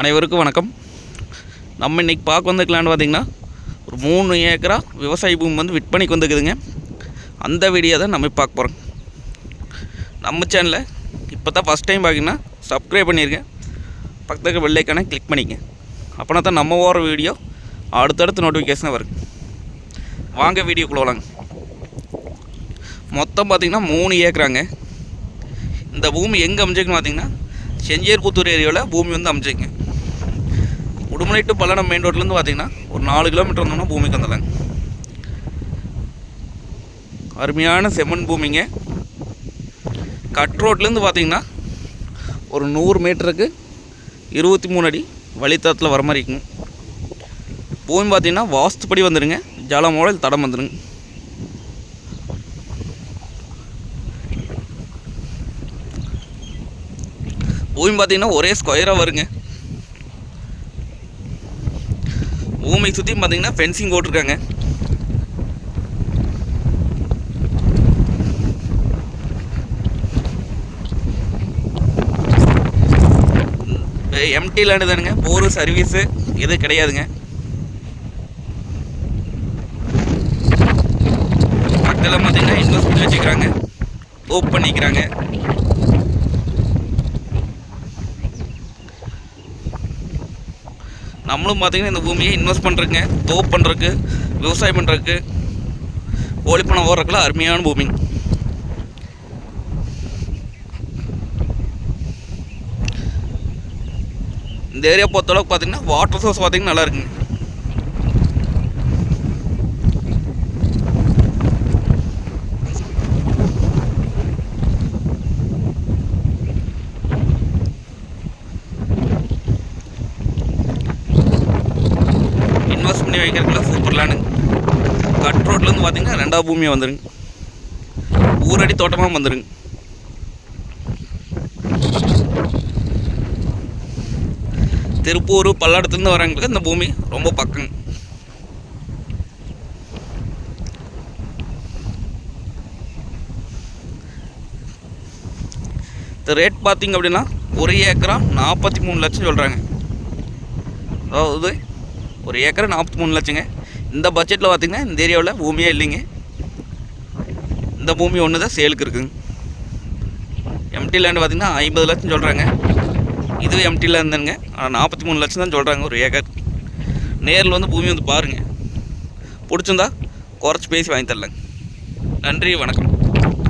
அனைவருக்கும் வணக்கம். நம்ம இன்றைக்கி பார்க்க வந்திருக்கலான்னு பார்த்திங்கன்னா ஒரு மூணு ஏக்கரா விவசாய பூமி வந்து விற்பனைக்கு வந்துருக்குதுங்க. அந்த வீடியோ தான் நம்ம பார்க்க போகிறோம் நம்ம சேனலை இப்போ தான் ஃபஸ்ட் டைம் பார்த்தீங்கன்னா சப்ஸ்கிரைப் பண்ணியிருக்கேன் பக்கத்துக்கு வெள்ளைக்கான கிளிக் பண்ணிங்க அப்போனா தான் நம்ம ஓர வீடியோ அடுத்தடுத்து நோட்டிஃபிகேஷன் வரும். வாங்க வீடியோக்குள்ளே வாங்க மொத்தம் பார்த்திங்கன்னா மூணு ஏக்கராங்க. இந்த பூமி எங்கே அமைஞ்சிருக்குன்னு பார்த்திங்கன்னா செஞ்சேர்புத்தூர் ஏரியாவில் பூமி வந்து அமைச்சிங்க உடுமலை டு பல்லடம் மெயின் ரோட்லேருந்து பார்த்தீங்கன்னா ஒரு நாலு கிலோமீட்டர் வந்தோம்னா பூமிக்கு வந்துடலாங்க அருமையான செம்மண் பூமிங்க. கட் ரோட்லேருந்து பார்த்தீங்கன்னா ஒரு நூறு மீட்டருக்கு இருபத்தி மூணு அடி வழித்தளத்தில் வர மாதிரி இருக்குங்க. பூமி பார்த்தீங்கன்னா வாஸ்துப்படி வந்துடுங்க ஜலமோட தடம் வந்துடுங்க பூமி பார்த்தீங்கன்னா ஒரே ஸ்கொயராக வருங்க. ஊமை சுற்றி பார்த்தீங்கன்னா ஃபென்சிங் போட்டிருக்காங்க. எம்டி லேண்டு தானுங்க போர் சர்வீஸு எதுவும் கிடையாதுங்க. மக்கள் பார்த்தீங்கன்னா இன்வெஸ்ட்மெண்ட் வச்சுக்கிறாங்க. ஓப் பண்ணிக்கிறாங்க. நம்மளும் பார்த்திங்கன்னா இந்த பூமியை இன்வெஸ்ட் பண்ணுறதுங்க தோப் பண்ணுறதுக்கு விவசாயம் பண்ணுறதுக்கு கோழி பணம் ஓடுறதுக்குலாம் அருமையான பூமி. இந்த ஏரியா பொறுத்தளவுக்கு பார்த்தீங்கன்னா வாட்டர் சோர்ஸ் பார்த்தீங்கன்னா நல்லா இருக்குங்க. வைக்கிறதுக்குள்ள பண்ணி சூப்பர் லேண்டு கட் ரோட்லேருந்து பார்த்தீங்கன்னா ரெண்டாவது பூமியாக வந்துருங்க. ஊரடி தோட்டமாக வந்துருங்க. திருப்பூர் பல்லடத்துலேருந்து வரவங்களுக்கு இந்த பூமி ரொம்ப பக்கம். இந்த ரேட் பார்த்தீங்க அப்படின்னா ஒரு ஏக்கரா நாற்பத்தி மூணு லட்சம் சொல்கிறாங்க அதாவது ஒரு ஏக்கரை நாற்பத்தி மூணு லட்சங்க. இந்த பட்ஜெட்டில் பார்த்திங்கன்னா இந்த ஏரியாவில் பூமியே இல்லைங்க. இந்த பூமி ஒன்று தான் சேலுக்கு இருக்குங்க. எம்டி லேண்டு பார்த்திங்கன்னா ஐம்பது லட்சம் சொல்கிறாங்க இதுவே எம்டி லேண்டுங்க ஆனால் நாற்பத்தி மூணு லட்சம் தான் சொல்கிறாங்க ஒரு ஏக்கர். நேரில் வந்து பூமி வந்து பாருங்கள் பிடிச்சிருந்தா குறைச்சி பேசி வாங்கி தரலங்க. நன்றி வணக்கம்.